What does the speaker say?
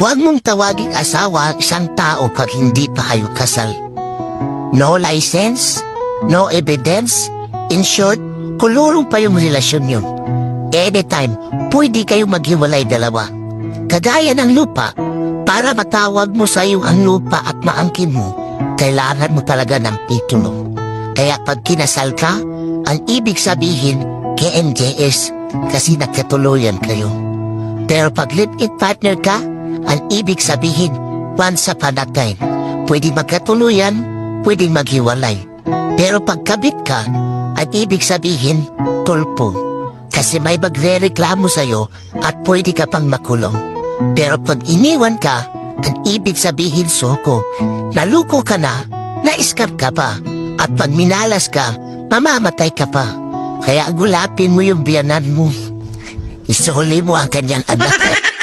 Huwag mong tawaging asawa ang isang tao pag hindi pa kayo kasal. No license, no evidence, in short, kulurong pa yung relasyon yun. Anytime, pwede kayo maghiwalay dalawa. Kagaya ng lupa, para matawag mo sa iyo ang lupa at maangkin mo, kailangan mo talaga ng titulo. Kaya pag kinasal ka, ang ibig sabihin, KMJS, kasi nagkatuluyan kayo. Pero pag live-in partner ka, ang ibig sabihin, once upon a time, pwede magkatuluyan, pwede maghiwalay. Pero pag kabit ka, ang ibig sabihin, tulpo. Kasi may magre-reklamo sa'yo at pwede ka pang makulong. Pero pag iniwan ka, ang ibig sabihin soko, naluko ka na, naiskap ka pa, at pag minalas ka, mamamatay ka pa. Kaya gulapin mo yung biyanan mo. Isuli mo ang kanyang anak.